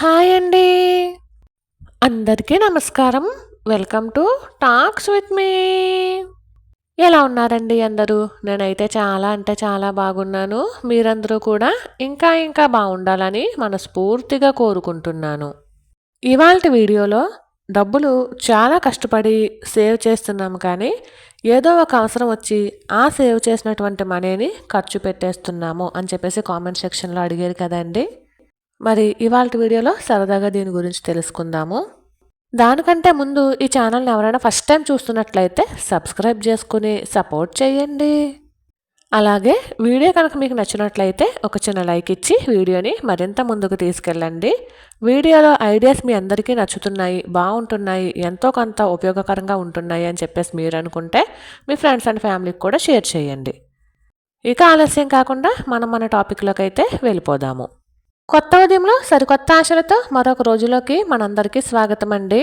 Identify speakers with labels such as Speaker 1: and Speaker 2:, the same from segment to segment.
Speaker 1: Hi అండి. అందరికీ నమస్కారం. Welcome to talks with me ఎలా ఉన్నారండి అందరూ? నేనైతే చాలా అంటే చాలా బాగున్నాను. మీరందరూ కూడా ఇంకా ఇంకా బాగుండాలని మనస్ఫూర్తిగా కోరుకుంటున్నాను. ఇవాళ వీడియోలో డబ్బులు చాలా కష్టపడి సేవ్ చేస్తున్నాము కానీ ఏదో ఒక అవసరం వచ్చి ఆ సేవ్ చేసినటువంటి మనీని ఖర్చు పెట్టేస్తున్నాము అని చెప్పేసి కామెంట్ సెక్షన్లో అడిగారు కదండి. మరి ఇవాళ వీడియోలో సరదాగా దీని గురించి తెలుసుకుందాము. దానికంటే ముందు ఈ ఛానల్ని ఎవరైనా ఫస్ట్ టైం చూస్తున్నట్లయితే సబ్స్క్రైబ్ చేసుకుని సపోర్ట్ చేయండి. అలాగే వీడియో కనుక మీకు నచ్చినట్లయితే ఒక చిన్న లైక్ ఇచ్చి వీడియోని మరింత ముందుకు తీసుకెళ్ళండి. వీడియోలో ఐడియాస్ మీ అందరికీ నచ్చుతున్నాయి బాగుంటున్నాయి ఎంతో కొంత ఉపయోగకరంగా ఉంటున్నాయి అని చెప్పేసి మీరు అనుకుంటే మీ ఫ్రెండ్స్ అండ్ ఫ్యామిలీకి కూడా షేర్ చేయండి. ఇక ఆలస్యం కాకుండా మనం మన టాపిక్లోకి అయితే వెళ్ళిపోదాము. కొత్త ఉదయంలో సరికొత్త ఆశలతో మరొక రోజులోకి మనందరికీ స్వాగతం అండి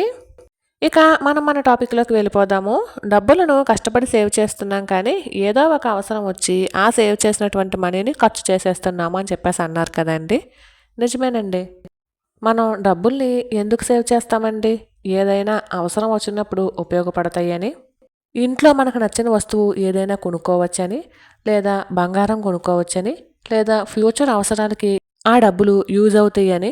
Speaker 1: ఇక మనం మన టాపిక్లోకి వెళ్ళిపోదాము. డబ్బులను కష్టపడి సేవ్ చేస్తున్నాం కానీ ఏదో ఒక అవసరం వచ్చి ఆ సేవ్ చేసినటువంటి మనీని ఖర్చు చేసేస్తున్నాము అని చెప్పేసి అన్నారు కదండి. నిజమేనండి. మనం డబ్బుల్ని ఎందుకు సేవ్ చేస్తామండి? ఏదైనా అవసరం వచ్చినప్పుడు ఉపయోగపడతాయని ఇంట్లో మనకు నచ్చిన వస్తువు ఏదైనా కొనుక్కోవచ్చని లేదా బంగారం కొనుక్కోవచ్చని లేదా ఫ్యూచర్ అవసరాలకి ఆ డబ్బులు యూజ్ అవుతాయని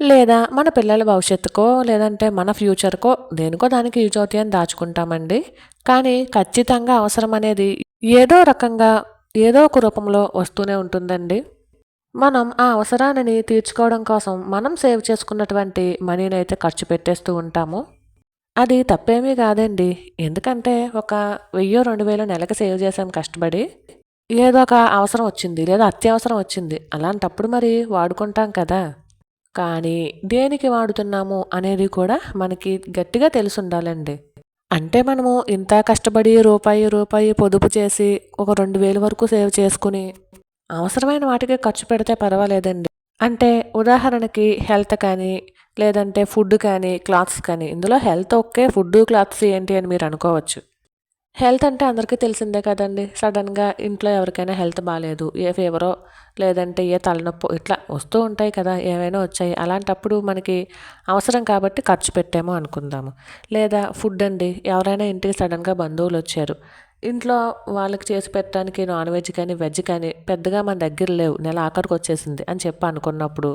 Speaker 1: లేదా మన పిల్లల భవిష్యత్తుకో లేదంటే మన ఫ్యూచర్కో దేనికో దానికి యూజ్ అవుతాయని దాచుకుంటామండి. కానీ ఖచ్చితంగా అవసరం అనేది ఏదో రకంగా ఏదో ఒక రూపంలో వస్తూనే ఉంటుందండి. మనం ఆ అవసరాన్ని తీర్చుకోవడం కోసం మనం సేవ్ చేసుకున్నటువంటి మనీని అయితే ఖర్చు పెట్టేస్తూ ఉంటాము. అది తప్పేమీ కాదండి. ఎందుకంటే ఒక వెయ్యో రెండు వేలు నెలకు సేవ్ చేసాం కష్టపడి. ఏదో ఒక అవసరం వచ్చింది లేదా అత్యవసరం వచ్చింది. అలాంటప్పుడు మరి వాడుకుంటాం కదా. కానీ దేనికి వాడుతున్నాము అనేది కూడా మనకి గట్టిగా తెలిసి ఉండాలండి అంటే మనము ఇంత కష్టపడి రూపాయి రూపాయి పొదుపు చేసి ఒక రెండు వేలు వరకు సేవ్ చేసుకుని అవసరమైన వాటికి ఖర్చు పెడితే పర్వాలేదండి. అంటే ఉదాహరణకి హెల్త్ కానీ లేదంటే ఫుడ్ కానీ క్లాత్స్ కానీ ఇందులో హెల్త్ ఒకే ఫుడ్ క్లాత్స్ ఏంటి అని మీరు అనుకోవచ్చు. హెల్త్ అంటే అందరికీ తెలిసిందే కదండి. సడన్గా ఇంట్లో ఎవరికైనా హెల్త్ బాగాలేదు ఏ ఫీవరో లేదంటే ఏ తలనొప్పి ఇట్లా వస్తూ ఉంటాయి కదా ఏమైనా వచ్చాయి. అలాంటప్పుడు మనకి అవసరం కాబట్టి ఖర్చు పెట్టాము అనుకుందాము. లేదా ఫుడ్ అండి ఎవరైనా ఇంటికి సడన్గా బంధువులు వచ్చారు. ఇంట్లో వాళ్ళకి చేసి పెట్టడానికి నాన్ వెజ్ కానీ వెజ్ కానీ పెద్దగా మన దగ్గర లేవు. నెల ఆఖరికి వచ్చేసింది అని చెప్పి అనుకున్నప్పుడు.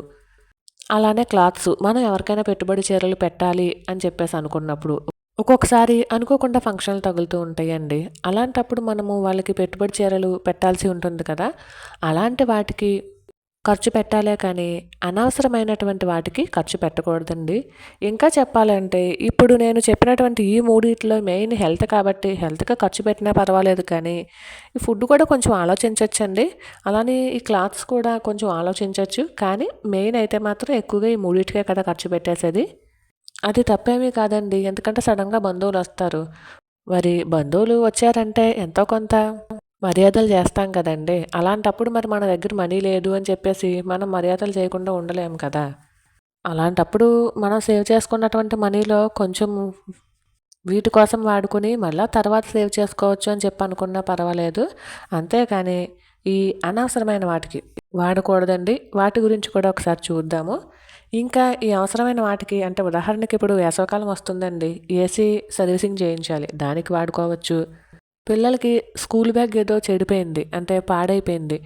Speaker 1: అలానే క్లాత్స్ మనం ఎవరికైనా పెట్టుబడి చీరలు పెట్టాలి అని చెప్పేసి అనుకున్నప్పుడు ఒక్కొక్కసారి అనుకోకుండా ఫంక్షన్లు తగులుతూ ఉంటాయండి. అలాంటప్పుడు మనము వాళ్ళకి పెట్టుబడి చీరలు పెట్టాల్సి ఉంటుంది కదా. అలాంటి వాటికి ఖర్చు పెట్టాలే కానీ అనవసరమైనటువంటి వాటికి ఖర్చు పెట్టకూడదండి. ఇంకా చెప్పాలంటే ఇప్పుడు నేను చెప్పినటువంటి ఈ మూడిట్లో మెయిన్ హెల్త్ కాబట్టి హెల్త్గా ఖర్చు పెట్టినా పర్వాలేదు కానీ ఈ ఫుడ్ కూడా కొంచెం ఆలోచించవచ్చండి అలానే ఈ క్లాత్స్ కూడా కొంచెం ఆలోచించవచ్చు కానీ మెయిన్ అయితే మాత్రం ఎక్కువగా ఈ మూడింటికే కదా ఖర్చు పెట్టేసేది. అది తప్పేమీ కాదండి. ఎందుకంటే సడన్గా బంధువులు వస్తారు. మరి బంధువులు వచ్చారంటే ఎంతో కొంత మర్యాదలు చేస్తాం కదండి. అలాంటప్పుడు మరి మన దగ్గర మనీ లేదు అని చెప్పేసి మనం మర్యాదలు చేయకుండా ఉండలేము కదా. అలాంటప్పుడు మనం సేవ్ చేసుకున్నటువంటి మనీలో కొంచెం వీటి కోసం వాడుకుని మళ్ళీ తర్వాత సేవ్ చేసుకోవచ్చు అని చెప్పి అనుకున్నా పర్వాలేదు. అంతేకాని ఈ అనవసరమైన వాటికి వాడకూడదండి. వాటి గురించి కూడా ఒకసారి చూద్దాము. ఇంకా ఈ అవసరమైన వాటికి అంటే ఉదాహరణకి ఇప్పుడు వేసవకాలం వస్తుందండి. ఏసీ సర్వీసింగ్ చేయించాలి. దానికి వాడుకోవచ్చు. పిల్లలకి స్కూల్ బ్యాగ్ ఏదో చెడిపోయింది. అంటే పాడైపోయింది.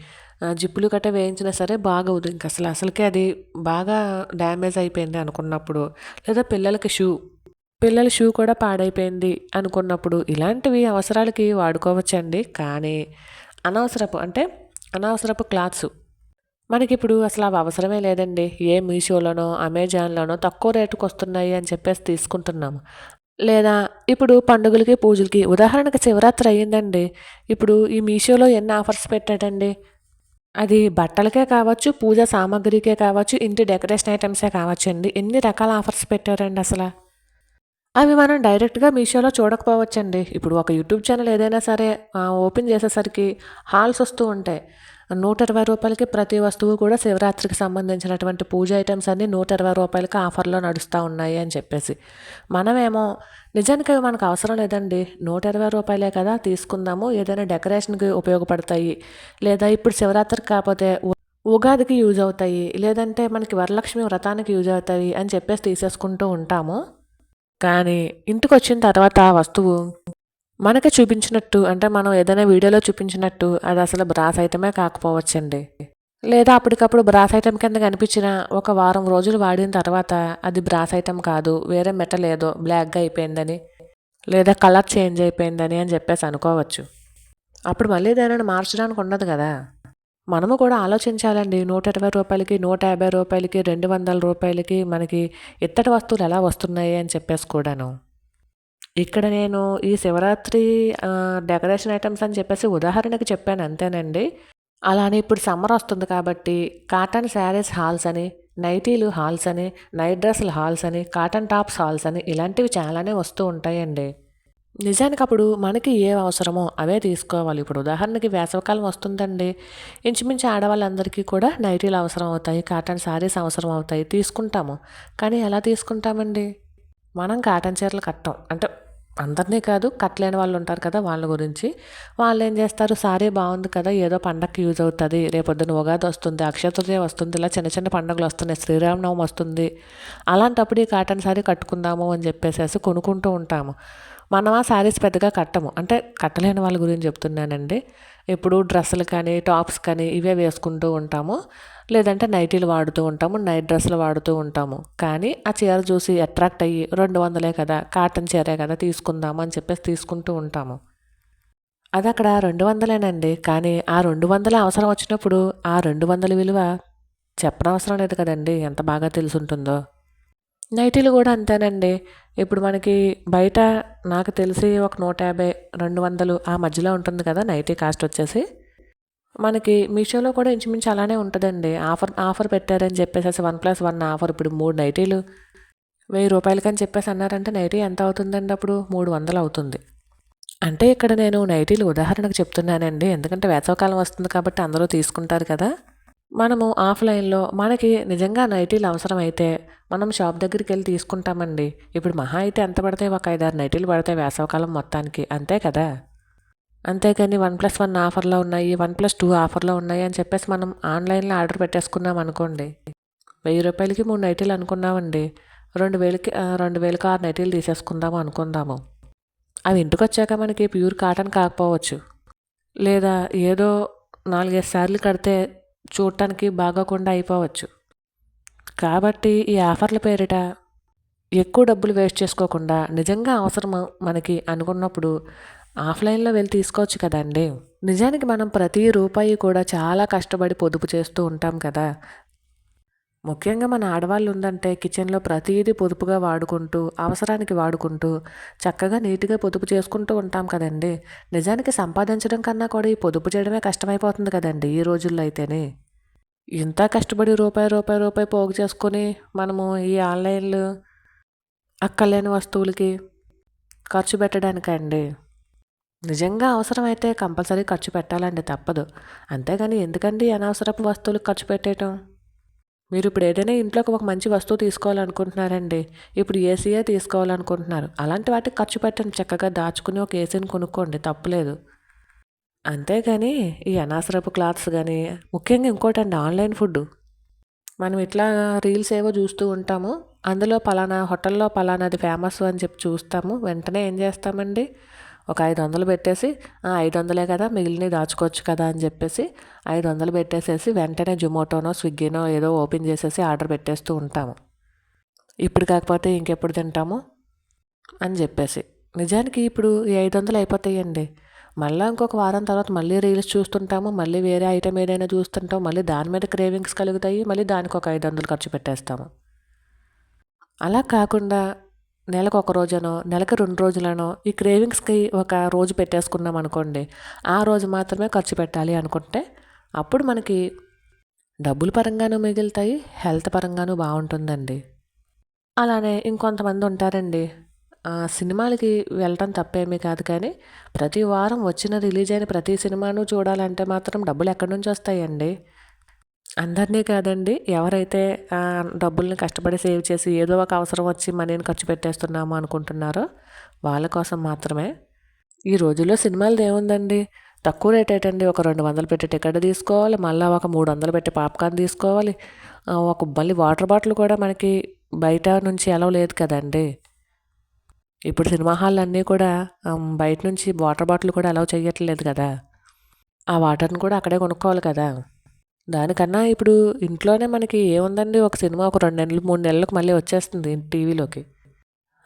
Speaker 1: జిప్పులు గట్ట వేయించినా సరే బాగోదు. ఇంకా అసలు అసలుకే అది బాగా డ్యామేజ్ అయిపోయింది అనుకున్నప్పుడు. లేదా పిల్లలకి షూ పిల్లల షూ కూడా పాడైపోయింది అనుకున్నప్పుడు ఇలాంటివి అవసరాలకి వాడుకోవచ్చండి. కానీ అనవసరపు అంటే అనవసరపు క్లాత్స్ మనకిప్పుడు అసలు అవి అవసరమే లేదండి. ఏ మీషోలోనో అమెజాన్లోనో తక్కువ రేటుకు వస్తున్నాయి అని చెప్పేసి తీసుకుంటున్నాము. లేదా ఇప్పుడు పండుగలకి పూజలకి ఉదాహరణకి శివరాత్రి అయ్యిందండి. ఇప్పుడు ఈ మీషోలో ఎన్ని ఆఫర్స్ పెట్టాడండి? అది బట్టలకే కావచ్చు పూజ సామాగ్రికే కావచ్చు ఇంటి డెకరేషన్ ఐటమ్సే కావచ్చు అండి. ఎన్ని రకాల ఆఫర్స్ పెట్టారండి అసలు? అవి మనం డైరెక్ట్గా మీషోలో చూడకపోవచ్చండి. ఇప్పుడు ఒక యూట్యూబ్ ఛానల్ ఏదైనా సరే ఓపెన్ చేసేసరికి హాల్స్ వస్తూ ఉంటాయి. నూట ఇరవై రూపాయలకి ప్రతి వస్తువు కూడా శివరాత్రికి సంబంధించినటువంటి పూజ ఐటమ్స్ అన్నీ నూట ఇరవై రూపాయలకి ఆఫర్లో నడుస్తూ ఉన్నాయి అని చెప్పేసి. మనమేమో నిజానికి అవి మనకు అవసరం లేదండి. నూట ఇరవై రూపాయలే కదా తీసుకుందాము ఏదైనా డెకరేషన్కి ఉపయోగపడతాయి. లేదా ఇప్పుడు శివరాత్రికి కాకపోతే ఉగాదికి యూజ్ అవుతాయి. లేదంటే మనకి వరలక్ష్మి వ్రతానికి యూజ్ అవుతాయి అని చెప్పేసి తీసేసుకుంటూ ఉంటాము. కానీ ఇంటికి వచ్చిన తర్వాత ఆ వస్తువు మనకి చూపించినట్టు అంటే మనం ఏదైనా వీడియోలో చూపించినట్టు అది అసలు బ్రాస్ ఐటమే కాకపోవచ్చండి. లేదా అప్పటికప్పుడు బ్రాస్ ఐటమ్ కింద కనిపించిన ఒక వారం రోజులు వాడిన తర్వాత అది బ్రాస్ ఐటమ్ కాదు వేరే మెటల్ ఏదో బ్లాక్గా అయిపోయిందని లేదా కలర్ చేంజ్ అయిపోయిందని అని చెప్పేసి అనుకోవచ్చు. అప్పుడు మళ్ళీ దానిని మార్చడానికి ఉండదు కదా. మనము కూడా ఆలోచించాలండి నూట ఇరవై రూపాయలకి నూట యాభై రూపాయలకి రెండు వందల రూపాయలకి మనకి ఇత్తడి వస్తువులు ఎలా వస్తున్నాయి అని చెప్పేసి కూడాను. ఇక్కడ నేను ఈ శివరాత్రి డెకరేషన్ ఐటమ్స్ అని చెప్పేసి ఉదాహరణకి చెప్పాను అంతేనండి. అలానే ఇప్పుడు సమ్మర్ వస్తుంది కాబట్టి కాటన్ శారీస్ హాల్స్ అని నైటీలు హాల్స్ అని నైట్ డ్రెస్సులు హాల్స్ అని కాటన్ టాప్స్ హాల్స్ అని ఇలాంటివి చాలానే వస్తూ ఉంటాయండి. నిజానికి అప్పుడు మనకి ఏ అవసరమో అవే తీసుకోవాలి. ఇప్పుడు ఉదాహరణకి వేసవికాలం వస్తుందండి. ఇంచుమించు ఆడవాళ్ళందరికీ కూడా నైటీలు అవసరం అవుతాయి కాటన్ శారీస్ అవసరం అవుతాయి తీసుకుంటాము. కానీ ఎలా తీసుకుంటామండి? మనం కాటన్ చీరలు కట్టం. అంటే అందరినీ కాదు కట్టలేని వాళ్ళు ఉంటారు కదా వాళ్ళ గురించి. వాళ్ళు ఏం చేస్తారు? సారీ బాగుంది కదా ఏదో పండగకి యూజ్ అవుతుంది. రేపొద్దున ఉగాది వస్తుంది అక్షయతృతీయ వస్తుంది ఇలా చిన్న చిన్న పండుగలు వస్తున్నాయి శ్రీరామనవమి వస్తుంది. అలాంటప్పుడు ఈ కాటన్ సారీ కట్టుకుందాము అని చెప్పేసేసి కొనుక్కుంటూ ఉంటాము. మనం ఆ శారీస్ పెద్దగా కట్టము. అంటే కట్టలేని వాళ్ళ గురించి చెప్తున్నానండి. ఎప్పుడు డ్రెస్సులు కానీ టాప్స్ కానీ ఇవే వేసుకుంటూ ఉంటాము. లేదంటే నైటీలు వాడుతూ ఉంటాము నైట్ డ్రెస్సులు వాడుతూ ఉంటాము. కానీ ఆ చీర చూసి అట్రాక్ట్ అయ్యి రెండు వందలే కదా కాటన్ చీరే కదా తీసుకుందాము అని చెప్పేసి తీసుకుంటూ ఉంటాము. అది అక్కడ రెండు వందలేనండి. కానీ ఆ రెండు వందల అవసరం వచ్చినప్పుడు ఆ రెండు వందల విలువ చెప్పనవసరం లేదు కదండి. ఎంత బాగా తెలుసుంటుందో. నైటీలు కూడా అంతేనండి. ఇప్పుడు మనకి బయట నాకు తెలిసి ఒక నూట యాభై రెండు వందలు ఆ మధ్యలో ఉంటుంది కదా నైటీ కాస్ట్ వచ్చేసి. మనకి మీషోలో కూడా ఇంచుమించు అలానే ఉంటుందండి. ఆఫర్ ఆఫర్ పెట్టారని చెప్పేసి వన్ ప్లస్ వన్ ఆఫర్ ఇప్పుడు మూడు నైటీలు. వెయ్యి రూపాయలకని చెప్పేసి అన్నారంటే నైటీ ఎంత అవుతుందండి అప్పుడు? మూడు వందలు అవుతుంది. అంటే ఇక్కడ నేను నైటీలు ఉదాహరణకు చెప్తున్నానండి. ఎందుకంటే వేసవకాలం వస్తుంది కాబట్టి అందరూ తీసుకుంటారు కదా. మనము ఆఫ్లైన్లో మనకి నిజంగా నైటీలు అవసరమైతే మనం షాప్ దగ్గరికి వెళ్ళి తీసుకుంటామండి. ఇప్పుడు మహా అయితే ఎంత పడతాయి? ఒక ఐదారు నైటీలు పడతాయి వేసవకాలం మొత్తానికి. అంతే కదా? అంతేకాని వన్ ప్లస్ వన్ ఆఫర్లో ఉన్నాయి వన్ ప్లస్ టూ ఆఫర్లో ఉన్నాయి అని చెప్పేసి మనం ఆన్లైన్లో ఆర్డర్ పెట్టేసుకున్నాం అనుకోండి. వెయ్యి రూపాయలకి మూడు నైటీలు అనుకున్నామండి. రెండు వేలకి రెండు వేలకి ఆరు నైటీలు తీసేసుకుందాము అనుకుందాము. అవి ఇంటికి వచ్చాక మనకి ప్యూర్ కాటన్ కాకపోవచ్చు. లేదా ఏదో నాలుగైదు సార్లు కడితే చూడటానికి బాగోకుండా అయిపోవచ్చు. కాబట్టి ఈ ఆఫర్ల పేరిట ఎక్కువ డబ్బులు వేస్ట్ చేసుకోకుండా నిజంగా అవసరం మనకి అనుకున్నప్పుడు ఆఫ్లైన్లో వెళ్ళి తీసుకోవచ్చు కదండి. నిజానికి మనం ప్రతి రూపాయి కూడా చాలా కష్టపడి పొదుపు చేస్తూ ఉంటాం కదా. ముఖ్యంగా మన ఆడవాళ్ళు ఉందంటే కిచెన్లో ప్రతిదీ పొదుపుగా వాడుకుంటూ అవసరానికి వాడుకుంటూ చక్కగా నీట్గా పొదుపు చేసుకుంటూ ఉంటాం కదండి. నిజానికి సంపాదించడం కన్నా కూడా ఈ పొదుపు చేయడమే కష్టమైపోతుంది కదండి ఈ రోజుల్లో అయితేనే. ఇంత కష్టపడి రూపాయి రూపాయి రూపాయి పోగు చేసుకొని మనము ఈ ఆన్లైన్లు అక్కర్లేని వస్తువులకి ఖర్చు పెట్టడానికండి. నిజంగా అవసరమైతే కంపల్సరీ ఖర్చు పెట్టాలండి తప్పదు. అంతేగాని ఎందుకండి అనవసరపు వస్తువులకు ఖర్చు పెట్టేయటం? మీరు ఇప్పుడు ఏదైనా ఇంట్లోకి ఒక మంచి వస్తువు తీసుకోవాలనుకుంటున్నారండి. ఇప్పుడు ఏసీయే తీసుకోవాలనుకుంటున్నారు. అలాంటి వాటికి ఖర్చు పెట్టండి చక్కగా దాచుకుని ఒక ఏసీని కొనుక్కోండి తప్పులేదు. అంతేగాని ఈ అనవసరపు క్లాత్స్ కానీ ముఖ్యంగా ఇంకోటండి ఆన్లైన్ ఫుడ్ మనం ఇట్లా రీల్స్ ఏవో చూస్తూ ఉంటాము అందులో పలానా హోటల్లో పలానాది ఫేమస్ అని చెప్పి చూస్తాము వెంటనే ఏం చేస్తామండి? ఒక ఐదు వందలు పెట్టేసి ఐదు వందలే కదా మిగిలినవి దాచుకోవచ్చు కదా అని చెప్పేసి ఐదు వందలు పెట్టేసేసి వెంటనే జొమాటోనో స్విగ్గీనో ఏదో ఓపెన్ చేసేసి ఆర్డర్ పెట్టేస్తూ ఉంటాము. ఇప్పుడు కాకపోతే ఇంకెప్పుడు తింటాము? అని చెప్పేసి. నిజానికి ఇప్పుడు ఈ ఐదు వందలు అయిపోతాయండి. మళ్ళీ ఇంకొక వారం తర్వాత మళ్ళీ రీల్స్ చూస్తుంటాము మళ్ళీ వేరే ఐటెం ఏదైనా చూస్తుంటాం మళ్ళీ దాని మీద క్రేవింగ్స్ కలుగుతాయి మళ్ళీ దానికి ఒక ఐదు వందలు ఖర్చు పెట్టేస్తాము. అలా కాకుండా నెలకు ఒక రోజునో నెలకు రెండు రోజులనో ఈ క్రేవింగ్స్కి ఒక రోజు పెట్టేసుకున్నాం అనుకోండి ఆ రోజు మాత్రమే ఖర్చు పెట్టాలి అనుకుంటే అప్పుడు మనకి డబ్బుల పరంగానూ మిగులుతాయి హెల్త్ పరంగానూ బాగుంటుందండి. అలానే ఇంకొంతమంది ఉంటారండి సినిమాలకి వెళ్ళటం తప్పేమీ కాదు కానీ ప్రతి వారం వచ్చిన రిలీజ్ అయిన ప్రతి సినిమాను చూడాలంటే మాత్రం డబ్బులు ఎక్కడి నుంచి వస్తాయండి? అందరినీ కాదండి ఎవరైతే డబ్బుల్ని కష్టపడి సేవ్ చేసి ఏదో ఒక అవసరం వచ్చి మనీని ఖర్చు పెట్టేస్తున్నాము అనుకుంటున్నారో వాళ్ళ కోసం మాత్రమే. ఈ రోజుల్లో సినిమాలు ఏముందండి? తక్కువ రేట్ ఏంటండి ఒక రెండు వందలు పెట్టి టికెట్ తీసుకోవాలి మళ్ళీ ఒక మూడు వందలు పెట్టి పాప్కార్న్ తీసుకోవాలి. ఒక మళ్ళీ వాటర్ బాటిల్ కూడా మనకి బయట నుంచి ఎలా లేదు కదండి. ఇప్పుడు సినిమా హాల్ అన్నీ కూడా బయట నుంచి వాటర్ బాటిల్ కూడా అలౌ చేయట్లేదు కదా. ఆ వాటర్ని కూడా అక్కడే కొనుక్కోవాలి కదా. దానికన్నా ఇప్పుడు ఇంట్లోనే మనకి ఏముందండి? ఒక సినిమా ఒక రెండు నెలలు మూడు నెలలకు మళ్ళీ వచ్చేస్తుంది టీవీలోకి.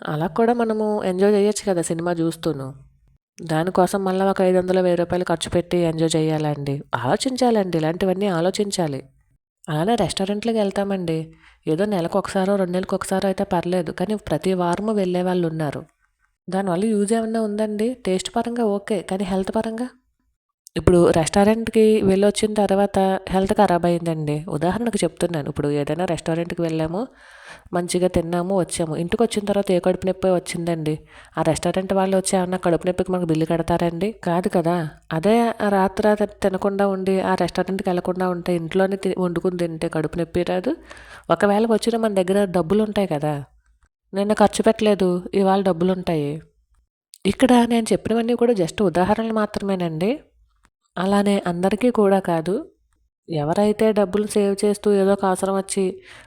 Speaker 1: అలా కూడా మనము ఎంజాయ్ చేయొచ్చు కదా సినిమా చూస్తూను. దానికోసం మళ్ళీ ఒక ఐదు వందలు వెయ్యి రూపాయలు ఖర్చు పెట్టి ఎంజాయ్ చేయాలండి. ఆలోచించాలండి ఇలాంటివన్నీ ఆలోచించాలి. అలానే రెస్టారెంట్లకు వెళ్తామండి. ఏదో నెలకు ఒకసారో రెండు నెలలకు ఒకసారో అయితే పర్లేదు. కానీ ప్రతి వారము వెళ్ళే వాళ్ళు ఉన్నారు దానివల్ల యూజ్ ఏమన్నా ఉందండి? టేస్ట్ పరంగా ఓకే. కానీ హెల్త్ పరంగా? ఇప్పుడు రెస్టారెంట్కి వెళ్ళి వచ్చిన తర్వాత హెల్త్ ఖరాబ్ అయిందండి. ఉదాహరణకు చెప్తున్నాను. ఇప్పుడు ఏదైనా రెస్టారెంట్కి వెళ్ళాము మంచిగా తిన్నాము వచ్చాము. ఇంటికి వచ్చిన తర్వాత ఏ కడుపు నొప్పి వచ్చిందండి? ఆ రెస్టారెంట్ వాళ్ళు వచ్చి ఏమన్నా కడుపు నొప్పికి మనకు బిల్లు కడతారండి? కాదు కదా. అదే ఆ రాత్రి తినకుండా ఉండి ఆ రెస్టారెంట్కి వెళ్ళకుండా ఉంటే ఇంట్లోనే తి- వండుకుని తింటే కడుపు నొప్పి రాదు. ఒకవేళ వచ్చిన మన దగ్గర డబ్బులు ఉంటాయి కదా. నిన్న ఖర్చు పెట్టలేదు ఇవాళ డబ్బులు ఉంటాయి ఇక్కడ నేను చెప్పినవన్నీ కూడా జస్ట్ ఉదాహరణలు మాత్రమేనండి. అలానే అందరికీ కూడా కాదు. ఎవరైతే డబ్బులు సేవ్ చేస్తూ ఏదో ఒక అవసరం వచ్చి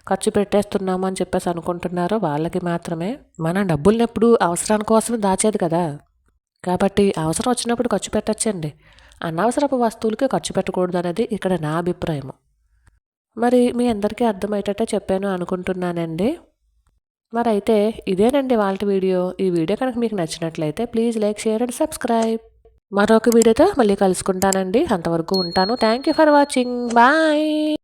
Speaker 1: ఖర్చు పెట్టేస్తున్నాము అని చెప్పేసి అనుకుంటున్నారో వాళ్ళకి మాత్రమే మన డబ్బుల్ని ఎప్పుడు అవసరాని కోసం దాచేది కదా. కాబట్టి అవసరం వచ్చినప్పుడు ఖర్చు పెట్టచ్చండి. అనవసరపు వస్తువులకి ఖర్చు పెట్టకూడదు అనేది ఇక్కడ నా అభిప్రాయం మరి మీ అందరికీ అర్థమయ్యేటట్టే చెప్పాను అనుకుంటున్నానండి. మరి అయితే ఇదేనండి వాళ్ళ వీడియో. ఈ వీడియో కనుక మీకు నచ్చినట్లయితే please like share and subscribe. మరొక వీడియోతో మళ్ళీ కలుసుకుంటానండి. అంతవరకు ఉంటాను. Thank you for watching bye